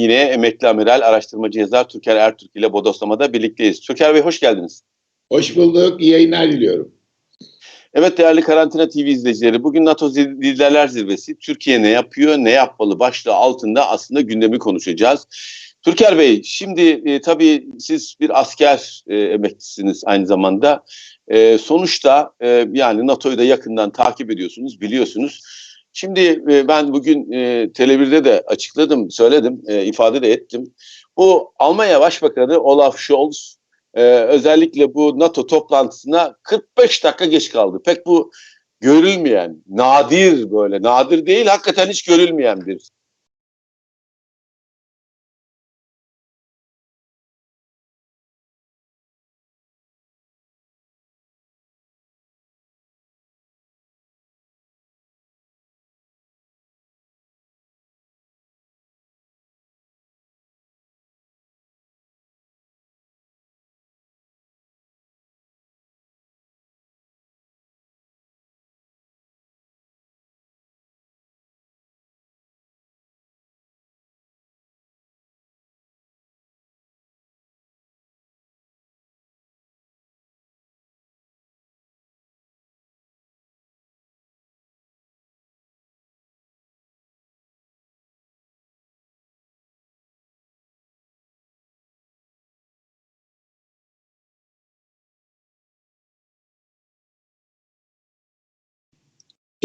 Yine emekli amiral araştırmacı yazar Türker Ertürk ile Bodoslama'da birlikteyiz. Türker Bey hoş geldiniz. Hoş bulduk. İyi yayınlar diliyorum. Evet değerli Karantina TV izleyicileri bugün NATO Liderler Zirvesi Türkiye ne yapıyor ne yapmalı başlığı altında aslında gündemi konuşacağız. Türker Bey şimdi e, tabii siz bir asker e, emeklisiniz aynı zamanda. E, sonuçta e, yani NATO'yu da yakından takip ediyorsunuz biliyorsunuz. Şimdi e, ben bugün e, Tele1'de de açıkladım, söyledim, e, ifade de ettim. Bu Almanya Başbakanı Olaf Scholz e, özellikle bu NATO toplantısına 45 dakika geç kaldı. Pek bu görülmeyen, nadir böyle, nadir değil hakikaten hiç görülmeyen bir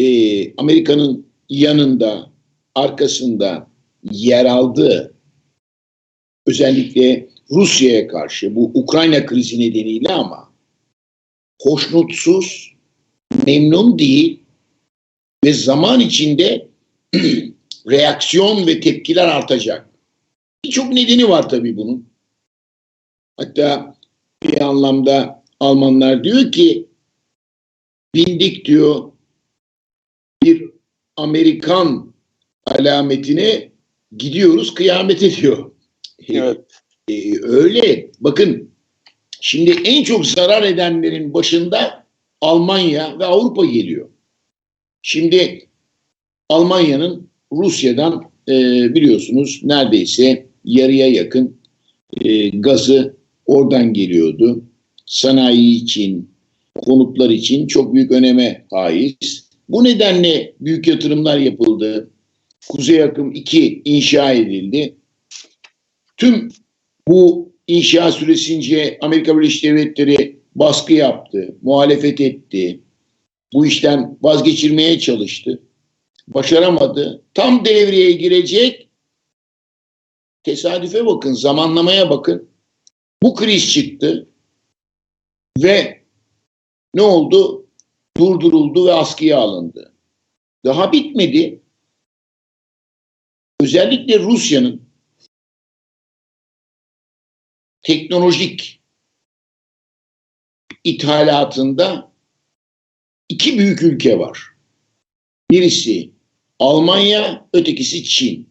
e, Amerika'nın yanında, arkasında yer aldığı özellikle Rusya'ya karşı bu Ukrayna krizi nedeniyle ama hoşnutsuz, memnun değil ve zaman içinde reaksiyon ve tepkiler artacak. Birçok nedeni var tabii bunun. Hatta bir anlamda Almanlar diyor ki bindik diyor Amerikan alametine gidiyoruz kıyamete diyor. Evet. Ee, öyle. Bakın şimdi en çok zarar edenlerin başında Almanya ve Avrupa geliyor. Şimdi Almanya'nın Rusya'dan e, biliyorsunuz neredeyse yarıya yakın e, gazı oradan geliyordu. Sanayi için, konutlar için çok büyük öneme haiz. Bu nedenle büyük yatırımlar yapıldı. Kuzey Akım 2 inşa edildi. Tüm bu inşa süresince Amerika Birleşik Devletleri baskı yaptı, muhalefet etti. Bu işten vazgeçirmeye çalıştı. Başaramadı. Tam devreye girecek. Tesadüfe bakın, zamanlamaya bakın. Bu kriz çıktı. Ve ne oldu? Durduruldu ve askıya alındı. Daha bitmedi. Özellikle Rusya'nın teknolojik ithalatında iki büyük ülke var. Birisi Almanya, ötekisi Çin.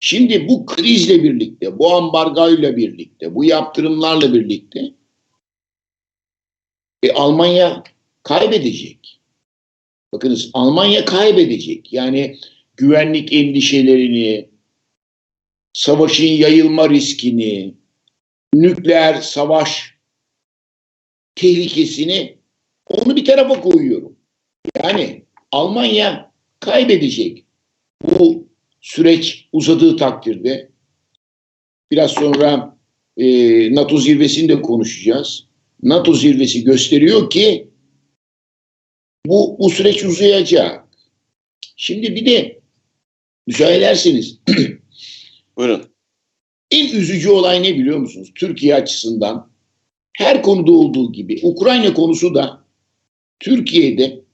Şimdi bu krizle birlikte, bu ambargoyla birlikte, bu yaptırımlarla birlikte e, Almanya kaybedecek. Bakınız Almanya kaybedecek. Yani güvenlik endişelerini, savaşın yayılma riskini, nükleer savaş tehlikesini onu bir tarafa koyuyorum. Yani Almanya kaybedecek. Bu süreç uzadığı takdirde biraz sonra e, NATO zirvesinde konuşacağız. NATO zirvesi gösteriyor ki bu, bu süreç uzayacak. Şimdi bir de müsaade ederseniz Buyurun. en üzücü olay ne biliyor musunuz? Türkiye açısından her konuda olduğu gibi Ukrayna konusu da Türkiye'de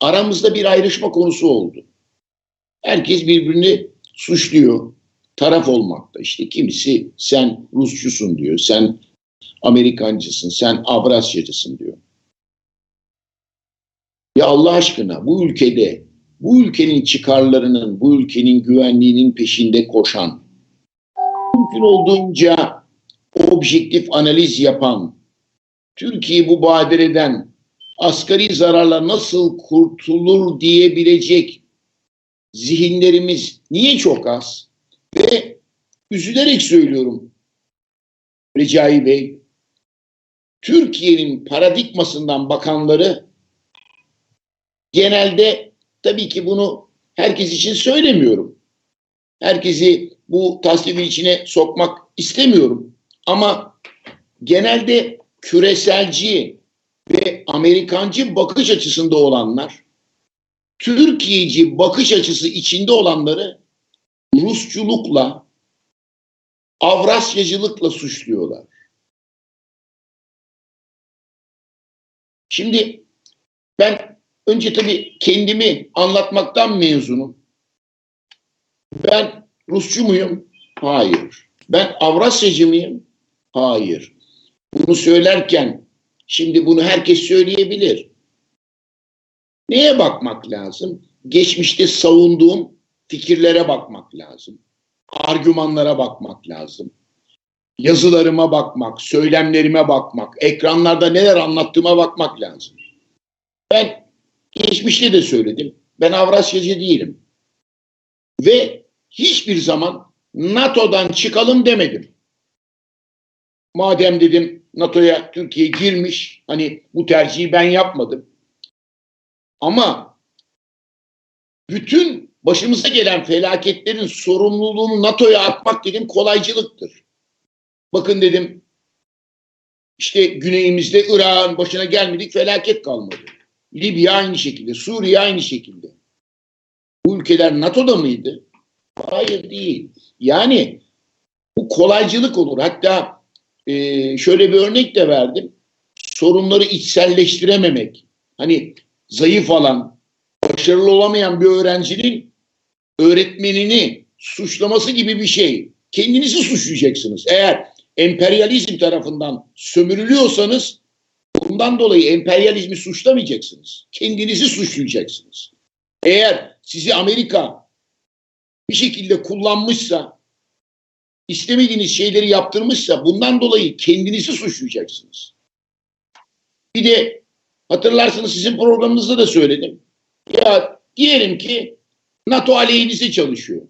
aramızda bir ayrışma konusu oldu. Herkes birbirini suçluyor. Taraf olmakta. İşte kimisi sen Rusçusun diyor. Sen Amerikancısın. Sen Avrasyacısın diyor. Ya Allah aşkına bu ülkede bu ülkenin çıkarlarının, bu ülkenin güvenliğinin peşinde koşan, mümkün olduğunca objektif analiz yapan, Türkiye bu badireden asgari zararla nasıl kurtulur diyebilecek zihinlerimiz niye çok az? Ve üzülerek söylüyorum Recai Bey. Türkiye'nin paradigmasından bakanları genelde tabii ki bunu herkes için söylemiyorum. Herkesi bu tasnifin içine sokmak istemiyorum. Ama genelde küreselci ve Amerikancı bakış açısında olanlar, Türkiye'ci bakış açısı içinde olanları Rusçulukla, Avrasyacılıkla suçluyorlar. Şimdi ben önce tabii kendimi anlatmaktan mezunum. Ben Rusçu muyum? Hayır. Ben Avrasyacı mıyım? Hayır. Bunu söylerken şimdi bunu herkes söyleyebilir. Neye bakmak lazım? Geçmişte savunduğum fikirlere bakmak lazım. Argümanlara bakmak lazım. Yazılarıma bakmak, söylemlerime bakmak, ekranlarda neler anlattığıma bakmak lazım. Ben geçmişte de söyledim. Ben Avrasyacı değilim. Ve hiçbir zaman NATO'dan çıkalım demedim. Madem dedim NATO'ya Türkiye girmiş, hani bu tercihi ben yapmadım. Ama bütün başımıza gelen felaketlerin sorumluluğunu NATO'ya atmak dedim kolaycılıktır. Bakın dedim işte güneyimizde Irak'ın başına gelmedik felaket kalmadı. Libya aynı şekilde, Suriye aynı şekilde. Bu ülkeler NATO'da mıydı? Hayır değil. Yani bu kolaycılık olur. Hatta e, şöyle bir örnek de verdim. Sorunları içselleştirememek. Hani zayıf alan, başarılı olamayan bir öğrencinin öğretmenini suçlaması gibi bir şey. Kendinizi suçlayacaksınız. Eğer emperyalizm tarafından sömürülüyorsanız bundan dolayı emperyalizmi suçlamayacaksınız. Kendinizi suçlayacaksınız. Eğer sizi Amerika bir şekilde kullanmışsa, istemediğiniz şeyleri yaptırmışsa bundan dolayı kendinizi suçlayacaksınız. Bir de hatırlarsınız sizin programınızda da söyledim. Ya diyelim ki NATO aleyhinize çalışıyor.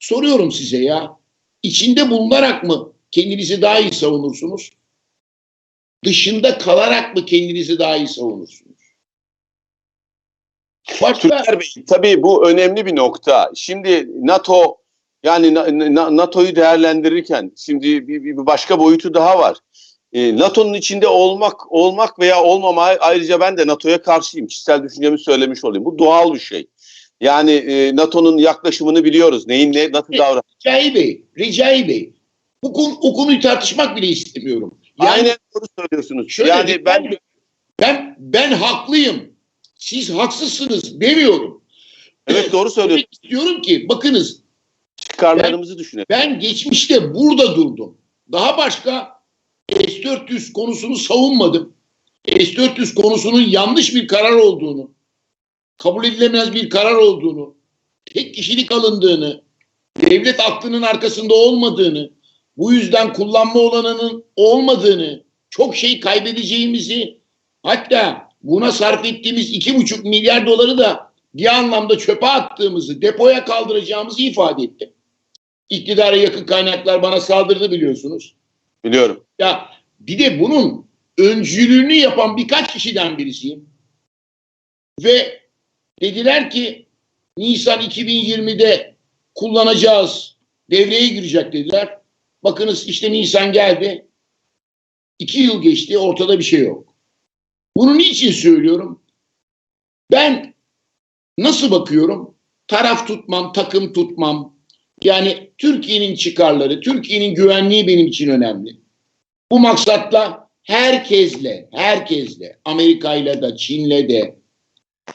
Soruyorum size ya, içinde bulunarak mı kendinizi daha iyi savunursunuz? Dışında kalarak mı kendinizi daha iyi savunursunuz? Türker Bey tabii bu önemli bir nokta. Şimdi NATO yani Na- Na- NATO'yu değerlendirirken şimdi bir, bir başka boyutu daha var. E, NATO'nun içinde olmak olmak veya olmama ayrıca ben de NATO'ya karşıyım. Kişisel düşüncemi söylemiş olayım. Bu doğal bir şey. Yani e, NATO'nun yaklaşımını biliyoruz. Neyin ne nasıl davran. Recai Bey, Recai Bey, bu, o konuyu tartışmak bile istemiyorum. Yani Aynen doğru söylüyorsunuz. şöyle yani ben ben, ben, ben haklıyım, siz haksızsınız demiyorum. evet doğru söylüyorsunuz. Demek istiyorum ki bakınız Çıkarlarımızı düşünelim. ben geçmişte burada durdum. Daha başka S-400 konusunu savunmadım. S-400 konusunun yanlış bir karar olduğunu, kabul edilemez bir karar olduğunu, tek kişilik alındığını, devlet aklının arkasında olmadığını, bu yüzden kullanma olanının olmadığını, çok şey kaybedeceğimizi, hatta buna sarf ettiğimiz iki buçuk milyar doları da bir anlamda çöpe attığımızı, depoya kaldıracağımızı ifade ettim. İktidara yakın kaynaklar bana saldırdı biliyorsunuz. Biliyorum. Ya bir de bunun öncülüğünü yapan birkaç kişiden birisiyim. Ve dediler ki Nisan 2020'de kullanacağız, devreye girecek dediler. Bakınız işte Nisan geldi. İki yıl geçti, ortada bir şey yok. Bunu niçin söylüyorum? Ben nasıl bakıyorum? Taraf tutmam, takım tutmam. Yani Türkiye'nin çıkarları, Türkiye'nin güvenliği benim için önemli. Bu maksatla herkesle, herkesle, Amerika'yla da, Çin'le de,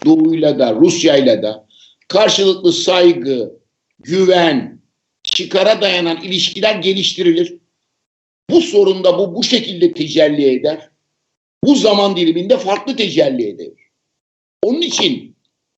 Doğu'yla da, Rusya'yla da karşılıklı saygı, güven, çıkara dayanan ilişkiler geliştirilir. Bu sorunda bu bu şekilde tecelli eder. Bu zaman diliminde farklı tecelli eder. Onun için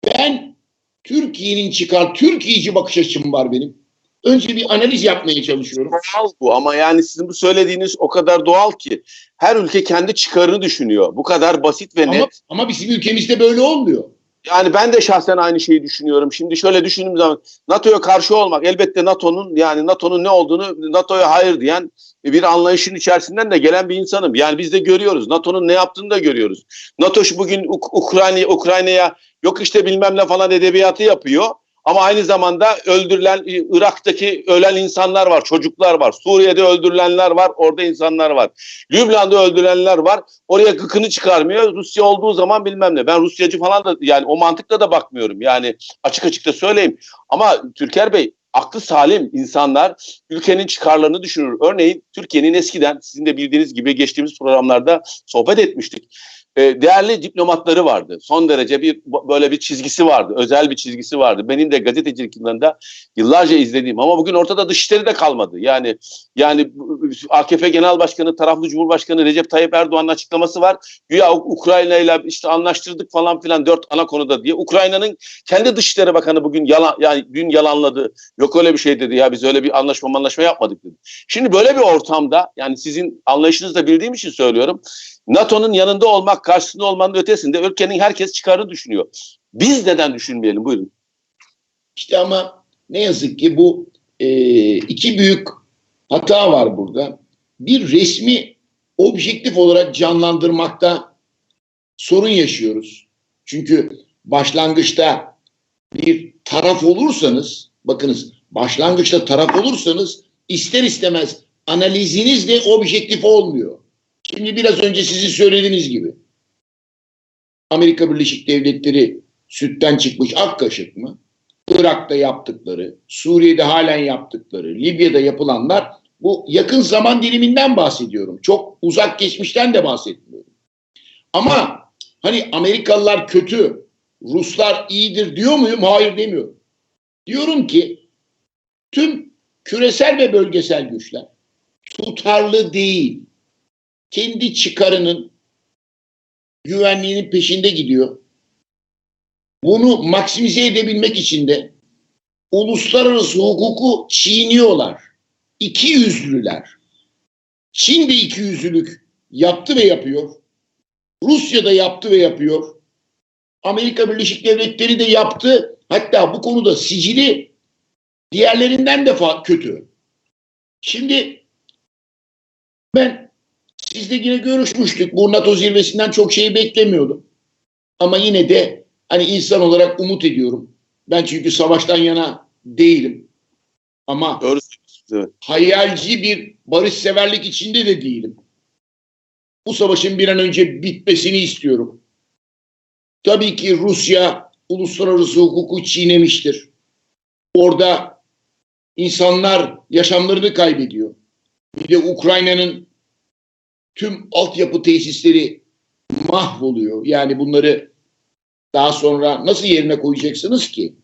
ben Türkiye'nin çıkar, Türkiye'ci bakış açım var benim. Önce bir analiz yapmaya çalışıyorum. Doğal bu ama yani sizin bu söylediğiniz o kadar doğal ki her ülke kendi çıkarını düşünüyor. Bu kadar basit ve Ama, net. ama bizim ülkemizde böyle olmuyor. Yani ben de şahsen aynı şeyi düşünüyorum. Şimdi şöyle düşündüğüm zaman NATO'ya karşı olmak elbette NATO'nun yani NATO'nun ne olduğunu NATO'ya hayır diyen bir anlayışın içerisinden de gelen bir insanım. Yani biz de görüyoruz. NATO'nun ne yaptığını da görüyoruz. NATO şu bugün Uk- Ukrayna Ukrayna'ya yok işte bilmem ne falan edebiyatı yapıyor. Ama aynı zamanda öldürülen Irak'taki ölen insanlar var, çocuklar var. Suriye'de öldürülenler var, orada insanlar var. Lübnan'da öldürülenler var. Oraya gıkını çıkarmıyor. Rusya olduğu zaman bilmem ne. Ben Rusyacı falan da yani o mantıkla da bakmıyorum. Yani açık açık da söyleyeyim. Ama Türker Bey aklı salim insanlar ülkenin çıkarlarını düşünür. Örneğin Türkiye'nin eskiden sizin de bildiğiniz gibi geçtiğimiz programlarda sohbet etmiştik. E, değerli diplomatları vardı. Son derece bir böyle bir çizgisi vardı. Özel bir çizgisi vardı. Benim de gazetecilik yıllarında yıllarca izlediğim ama bugün ortada dışişleri de kalmadı. Yani yani AKP Genel Başkanı, taraflı Cumhurbaşkanı Recep Tayyip Erdoğan'ın açıklaması var. Güya Ukrayna ile işte anlaştırdık falan filan dört ana konuda diye. Ukrayna'nın kendi Dışişleri Bakanı bugün yalan yani dün yalanladı. Yok öyle bir şey dedi ya biz öyle bir anlaşma anlaşma yapmadık dedi. Şimdi böyle bir ortamda yani sizin anlayışınızı da bildiğim için söylüyorum. NATO'nun yanında olmak, karşısında olmanın ötesinde ülkenin herkes çıkarını düşünüyor. Biz neden düşünmeyelim? Buyurun. İşte ama ne yazık ki bu e, iki büyük hata var burada. Bir resmi objektif olarak canlandırmakta sorun yaşıyoruz. Çünkü başlangıçta bir taraf olursanız, bakınız başlangıçta taraf olursanız ister istemez analiziniz de objektif olmuyor. Şimdi biraz önce sizin söylediğiniz gibi Amerika Birleşik Devletleri sütten çıkmış ak kaşık mı? Irak'ta yaptıkları, Suriye'de halen yaptıkları, Libya'da yapılanlar bu yakın zaman diliminden bahsediyorum. Çok uzak geçmişten de bahsetmiyorum. Ama hani Amerikalılar kötü, Ruslar iyidir diyor muyum? Hayır demiyorum. Diyorum ki tüm küresel ve bölgesel güçler tutarlı değil. Kendi çıkarının güvenliğinin peşinde gidiyor. Bunu maksimize edebilmek için de uluslararası hukuku çiğniyorlar. İki yüzlüler. Çin de iki yüzlülük yaptı ve yapıyor. Rusya da yaptı ve yapıyor. Amerika Birleşik Devletleri de yaptı. Hatta bu konuda sicili diğerlerinden de kötü. Şimdi ben sizle yine görüşmüştük. Bu NATO zirvesinden çok şey beklemiyordum. Ama yine de hani insan olarak umut ediyorum. Ben çünkü savaştan yana değilim. Ama Doğru evet. hayalci bir barışseverlik içinde de değilim. Bu savaşın bir an önce bitmesini istiyorum. Tabii ki Rusya uluslararası hukuku çiğnemiştir. Orada insanlar yaşamlarını kaybediyor. Bir de Ukrayna'nın tüm altyapı tesisleri mahvoluyor. Yani bunları daha sonra nasıl yerine koyacaksınız ki?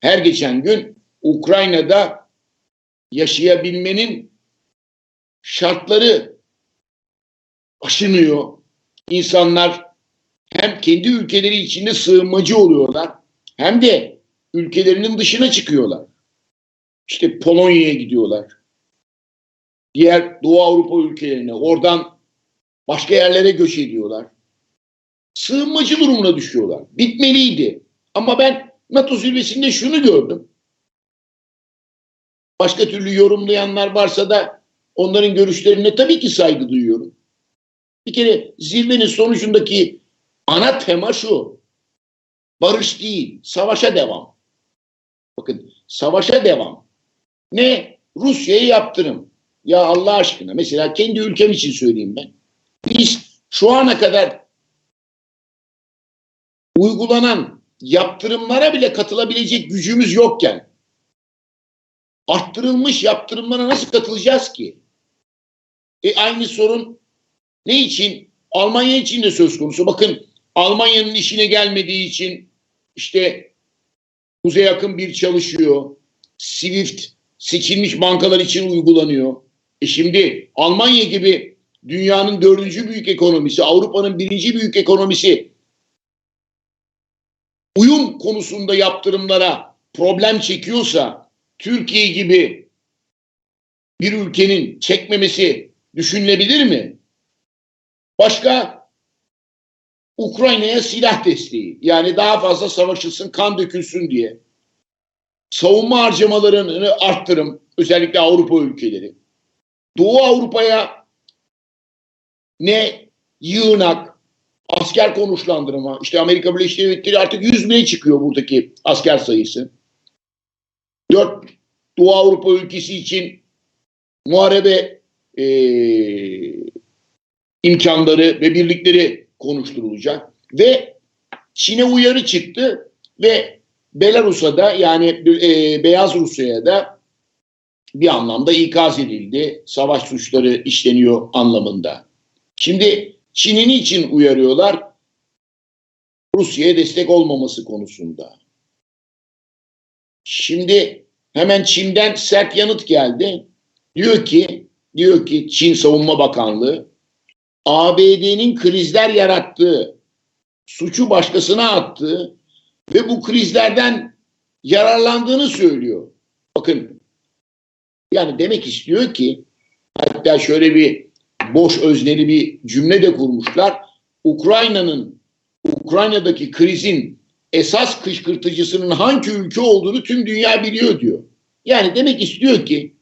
Her geçen gün Ukrayna'da yaşayabilmenin şartları aşınıyor. İnsanlar hem kendi ülkeleri içinde sığınmacı oluyorlar hem de ülkelerinin dışına çıkıyorlar. İşte Polonya'ya gidiyorlar. Diğer Doğu Avrupa ülkelerine, oradan başka yerlere göç ediyorlar. Sığınmacı durumuna düşüyorlar. Bitmeliydi. Ama ben NATO zirvesinde şunu gördüm. Başka türlü yorumlayanlar varsa da onların görüşlerine tabii ki saygı duyuyorum. Bir kere zirvenin sonucundaki ana tema şu. Barış değil, savaşa devam. Bakın, savaşa devam. Ne? Rusya'ya yaptırım. Ya Allah aşkına mesela kendi ülkem için söyleyeyim ben. Biz şu ana kadar uygulanan yaptırımlara bile katılabilecek gücümüz yokken arttırılmış yaptırımlara nasıl katılacağız ki? E aynı sorun ne için? Almanya için de söz konusu. Bakın Almanya'nın işine gelmediği için işte Kuzey yakın bir çalışıyor. Swift seçilmiş bankalar için uygulanıyor. E şimdi Almanya gibi dünyanın dördüncü büyük ekonomisi, Avrupa'nın birinci büyük ekonomisi uyum konusunda yaptırımlara problem çekiyorsa Türkiye gibi bir ülkenin çekmemesi düşünülebilir mi? Başka Ukrayna'ya silah desteği. Yani daha fazla savaşılsın, kan dökülsün diye. Savunma harcamalarını arttırım. Özellikle Avrupa ülkeleri. Doğu Avrupa'ya ne yığınak, asker konuşlandırma. İşte Amerika Birleşik Devletleri artık 100 bine çıkıyor buradaki asker sayısı. Dört Doğu Avrupa ülkesi için muharebe eee imkanları ve birlikleri konuşturulacak ve Çin'e uyarı çıktı ve Belarus'a da yani e, Beyaz Rusya'ya da bir anlamda ikaz edildi. Savaş suçları işleniyor anlamında. Şimdi Çin'i niçin uyarıyorlar? Rusya'ya destek olmaması konusunda. Şimdi hemen Çin'den sert yanıt geldi. Diyor ki, diyor ki Çin Savunma Bakanlığı ABD'nin krizler yarattığı, suçu başkasına attığı ve bu krizlerden yararlandığını söylüyor. Bakın yani demek istiyor ki hatta şöyle bir boş özneli bir cümle de kurmuşlar. Ukrayna'nın Ukrayna'daki krizin esas kışkırtıcısının hangi ülke olduğunu tüm dünya biliyor diyor. Yani demek istiyor ki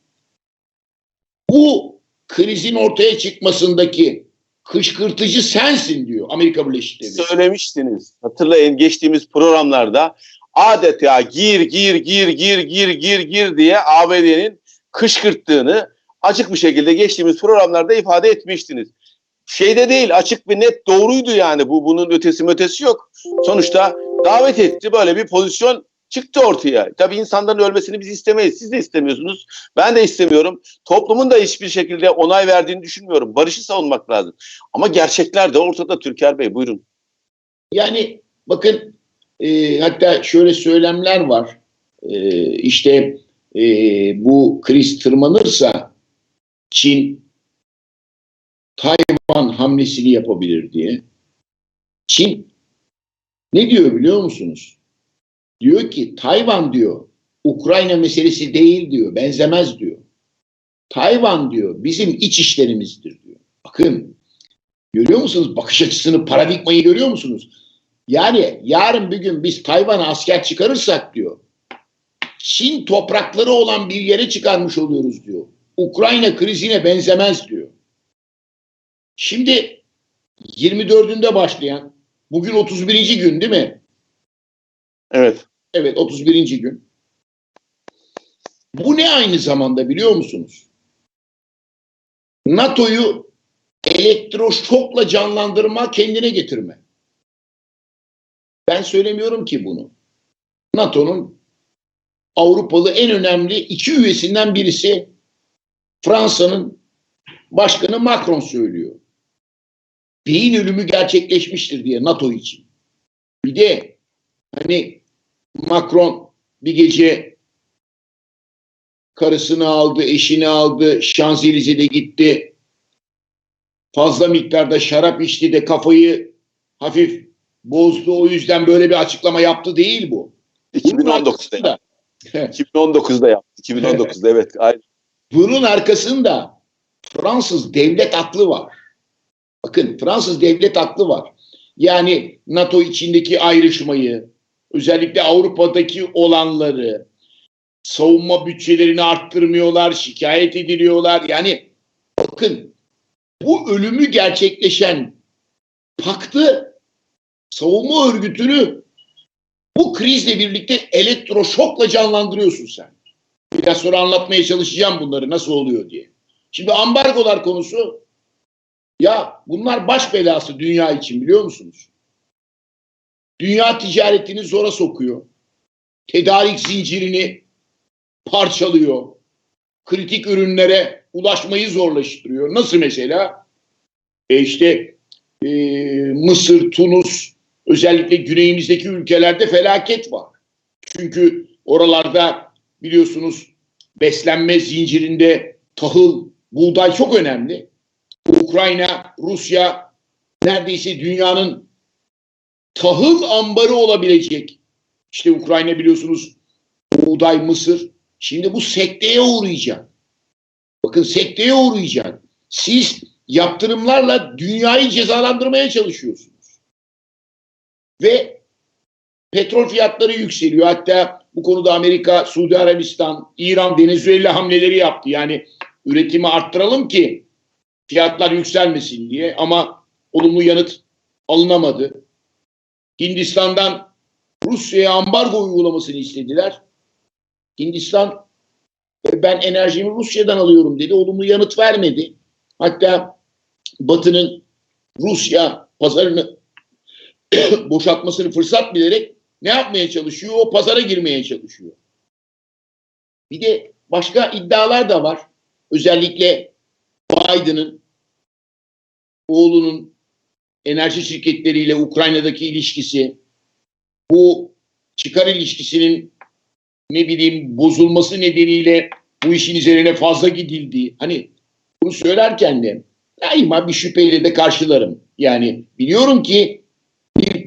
bu krizin ortaya çıkmasındaki kışkırtıcı sensin diyor Amerika Birleşik Devletleri. Söylemiştiniz. Hatırlayın geçtiğimiz programlarda adeta gir gir gir gir gir gir gir diye ABD'nin kışkırttığını açık bir şekilde geçtiğimiz programlarda ifade etmiştiniz. Şeyde değil açık bir net doğruydu yani bu bunun ötesi ötesi yok. Sonuçta davet etti böyle bir pozisyon çıktı ortaya. Tabii insanların ölmesini biz istemeyiz. Siz de istemiyorsunuz. Ben de istemiyorum. Toplumun da hiçbir şekilde onay verdiğini düşünmüyorum. Barışı savunmak lazım. Ama gerçekler de ortada Türker Bey. Buyurun. Yani bakın e, hatta şöyle söylemler var. E, işte e, bu kriz tırmanırsa Çin Tayvan hamlesini yapabilir diye. Çin ne diyor biliyor musunuz? Diyor ki Tayvan diyor Ukrayna meselesi değil diyor. Benzemez diyor. Tayvan diyor bizim iç işlerimizdir diyor. Bakın görüyor musunuz bakış açısını paradigmayı görüyor musunuz? Yani yarın bir gün biz Tayvan'a asker çıkarırsak diyor Çin toprakları olan bir yere çıkarmış oluyoruz diyor. Ukrayna krizine benzemez diyor. Şimdi 24'ünde başlayan bugün 31. gün değil mi? Evet. Evet 31. gün. Bu ne aynı zamanda biliyor musunuz? NATO'yu elektroşokla canlandırma, kendine getirme. Ben söylemiyorum ki bunu. NATO'nun Avrupalı en önemli iki üyesinden birisi Fransa'nın başkanı Macron söylüyor. Beyin ölümü gerçekleşmiştir diye NATO için. Bir de hani Macron bir gece karısını aldı, eşini aldı, Şanzelize'de gitti. Fazla miktarda şarap içti de kafayı hafif bozdu. O yüzden böyle bir açıklama yaptı değil bu. Bunun 2019'da. Arkasında, 2019'da yaptı. 2019'da evet. Aynen. bunun arkasında Fransız devlet aklı var. Bakın Fransız devlet aklı var. Yani NATO içindeki ayrışmayı, özellikle Avrupa'daki olanları, savunma bütçelerini arttırmıyorlar, şikayet ediliyorlar. Yani bakın bu ölümü gerçekleşen paktı, savunma örgütünü bu krizle birlikte elektroşokla canlandırıyorsun sen. Biraz sonra anlatmaya çalışacağım bunları nasıl oluyor diye. Şimdi ambargolar konusu ya bunlar baş belası dünya için biliyor musunuz? Dünya ticaretini zora sokuyor. Tedarik zincirini parçalıyor. Kritik ürünlere ulaşmayı zorlaştırıyor. Nasıl mesela? E işte e, Mısır, Tunus, özellikle güneyimizdeki ülkelerde felaket var. Çünkü oralarda biliyorsunuz beslenme zincirinde tahıl, buğday çok önemli. Ukrayna, Rusya neredeyse dünyanın tahıl ambarı olabilecek. İşte Ukrayna biliyorsunuz buğday, mısır. Şimdi bu sekteye uğrayacak. Bakın sekteye uğrayacak. Siz yaptırımlarla dünyayı cezalandırmaya çalışıyorsunuz. Ve petrol fiyatları yükseliyor. Hatta bu konuda Amerika, Suudi Arabistan, İran, Venezuela hamleleri yaptı. Yani üretimi arttıralım ki fiyatlar yükselmesin diye ama olumlu yanıt alınamadı. Hindistan'dan Rusya'ya ambargo uygulamasını istediler. Hindistan "E, ben enerjimi Rusya'dan alıyorum dedi. Olumlu yanıt vermedi. Hatta Batı'nın Rusya pazarını boşaltmasını fırsat bilerek ne yapmaya çalışıyor? O pazara girmeye çalışıyor. Bir de başka iddialar da var. Özellikle Biden'ın oğlunun enerji şirketleriyle Ukrayna'daki ilişkisi, bu çıkar ilişkisinin ne bileyim bozulması nedeniyle bu işin üzerine fazla gidildiği. Hani bunu söylerken de daima bir şüpheyle de karşılarım. Yani biliyorum ki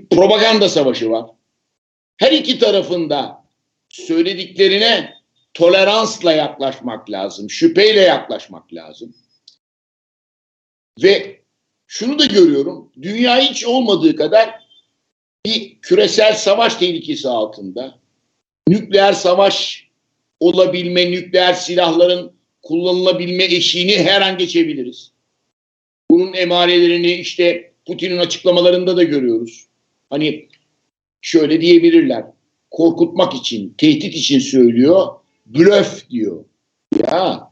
propaganda savaşı var. Her iki tarafında söylediklerine toleransla yaklaşmak lazım, şüpheyle yaklaşmak lazım. Ve şunu da görüyorum, dünya hiç olmadığı kadar bir küresel savaş tehlikesi altında. Nükleer savaş olabilme, nükleer silahların kullanılabilme eşiğini her an geçebiliriz. Bunun emarelerini işte Putin'in açıklamalarında da görüyoruz. Hani şöyle diyebilirler. Korkutmak için, tehdit için söylüyor. Blöf diyor. Ya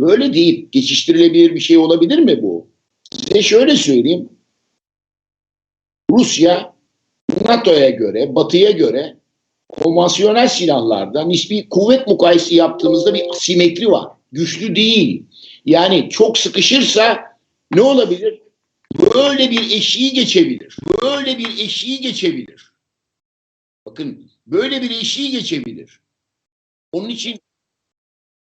böyle deyip geçiştirilebilir bir şey olabilir mi bu? Size şöyle söyleyeyim. Rusya NATO'ya göre, Batı'ya göre konvansiyonel silahlarda nispi kuvvet mukayesi yaptığımızda bir asimetri var. Güçlü değil. Yani çok sıkışırsa ne olabilir? Böyle bir eşiği geçebilir. Böyle bir eşiği geçebilir. Bakın böyle bir eşiği geçebilir. Onun için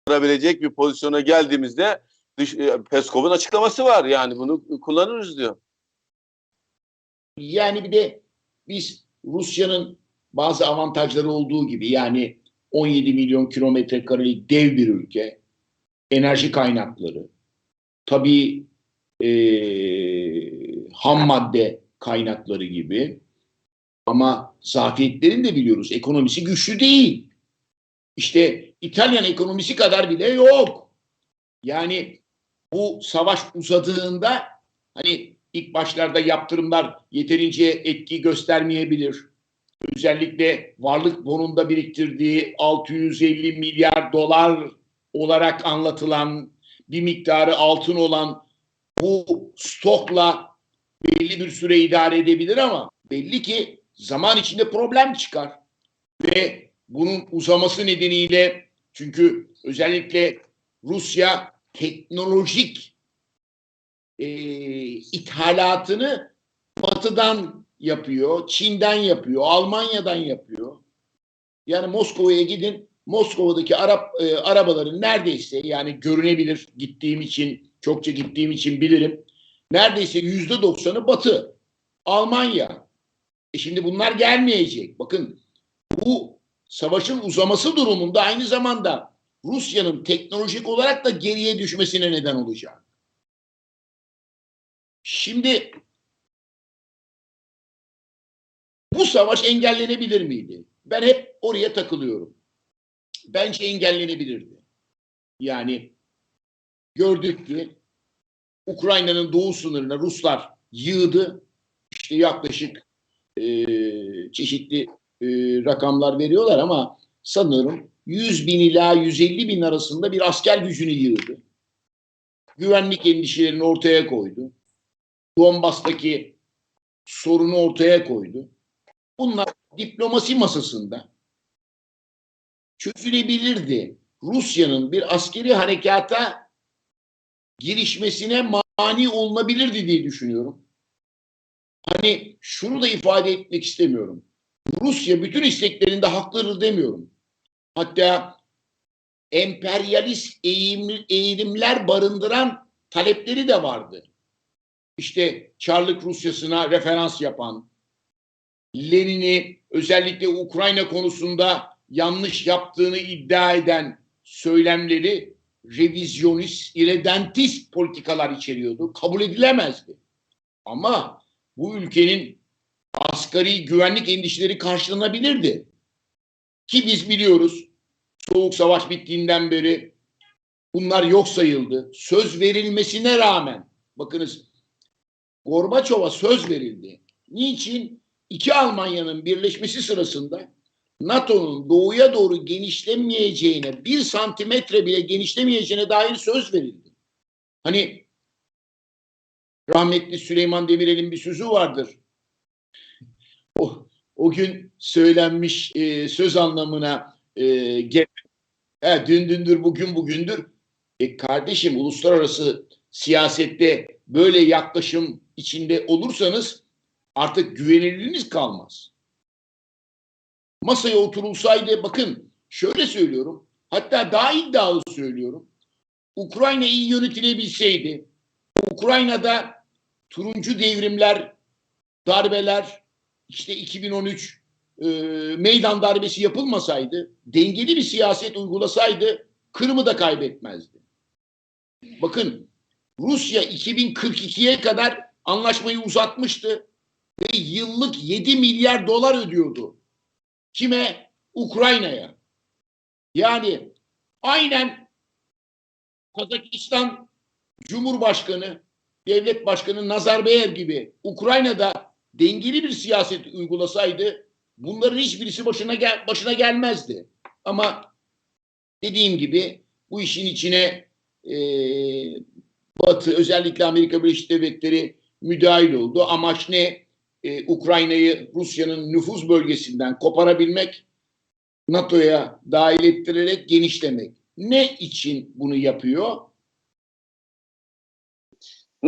Varabilecek bir pozisyona geldiğimizde dış, e, Peskov'un açıklaması var. Yani bunu kullanırız diyor. yani bir de biz Rusya'nın bazı avantajları olduğu gibi yani 17 milyon kilometre karelik dev bir ülke, enerji kaynakları, tabii eee, ham madde kaynakları gibi ama zafiyetlerini de biliyoruz. Ekonomisi güçlü değil. İşte İtalyan ekonomisi kadar bile yok. Yani bu savaş uzadığında hani ilk başlarda yaptırımlar yeterince etki göstermeyebilir. Özellikle varlık fonunda biriktirdiği 650 milyar dolar olarak anlatılan bir miktarı altın olan bu stokla belli bir süre idare edebilir ama belli ki zaman içinde problem çıkar. Ve bunun uzaması nedeniyle çünkü özellikle Rusya teknolojik e, ithalatını batıdan yapıyor, Çin'den yapıyor, Almanya'dan yapıyor. Yani Moskova'ya gidin, Moskova'daki Arap e, arabaların neredeyse yani görünebilir gittiğim için, çokça gittiğim için bilirim. Neredeyse yüzde doksanı Batı, Almanya. E şimdi bunlar gelmeyecek. Bakın bu savaşın uzaması durumunda aynı zamanda Rusya'nın teknolojik olarak da geriye düşmesine neden olacak. Şimdi bu savaş engellenebilir miydi? Ben hep oraya takılıyorum. Bence engellenebilirdi. Yani gördük ki Ukrayna'nın doğu sınırına Ruslar yığdı. İşte yaklaşık e, çeşitli e, rakamlar veriyorlar ama sanırım 100 bin ila 150 bin arasında bir asker gücünü yığdı. Güvenlik endişelerini ortaya koydu. Donbas'taki sorunu ortaya koydu. Bunlar diplomasi masasında çözülebilirdi. Rusya'nın bir askeri harekata girişmesine mani olunabilirdi diye düşünüyorum. Hani şunu da ifade etmek istemiyorum. Rusya bütün isteklerinde haklıdır demiyorum. Hatta emperyalist eğim, eğilimler barındıran talepleri de vardı. İşte Çarlık Rusyası'na referans yapan, Lenin'i özellikle Ukrayna konusunda yanlış yaptığını iddia eden söylemleri revizyonist, irredentist politikalar içeriyordu. Kabul edilemezdi. Ama bu ülkenin asgari güvenlik endişeleri karşılanabilirdi. Ki biz biliyoruz Soğuk Savaş bittiğinden beri bunlar yok sayıldı. Söz verilmesine rağmen bakınız Gorbaçov'a söz verildi. Niçin? İki Almanya'nın birleşmesi sırasında NATO'nun doğuya doğru genişlemeyeceğine, bir santimetre bile genişlemeyeceğine dair söz verildi. Hani rahmetli Süleyman Demirel'in bir sözü vardır. O, o gün söylenmiş e, söz anlamına e, gel- He, dün dündür bugün bugündür. E kardeşim uluslararası siyasette böyle yaklaşım içinde olursanız artık güvenilirliğiniz kalmaz. Masaya oturulsaydı bakın şöyle söylüyorum. Hatta daha iddialı söylüyorum. Ukrayna iyi yönetilebilseydi, Ukrayna'da turuncu devrimler, darbeler, işte 2013 e, meydan darbesi yapılmasaydı, dengeli bir siyaset uygulasaydı Kırım'ı da kaybetmezdi. Bakın Rusya 2042'ye kadar anlaşmayı uzatmıştı ve yıllık 7 milyar dolar ödüyordu. Kime? Ukrayna'ya. Yani aynen Kazakistan Cumhurbaşkanı, Devlet Başkanı Nazarbayev gibi Ukrayna'da dengeli bir siyaset uygulasaydı bunların hiçbirisi başına gel başına gelmezdi. Ama dediğim gibi bu işin içine e, Batı özellikle Amerika Birleşik Devletleri müdahil oldu. Amaç ne? E, Ukrayna'yı Rusya'nın nüfuz bölgesinden koparabilmek, NATO'ya dahil ettirerek genişlemek. Ne için bunu yapıyor?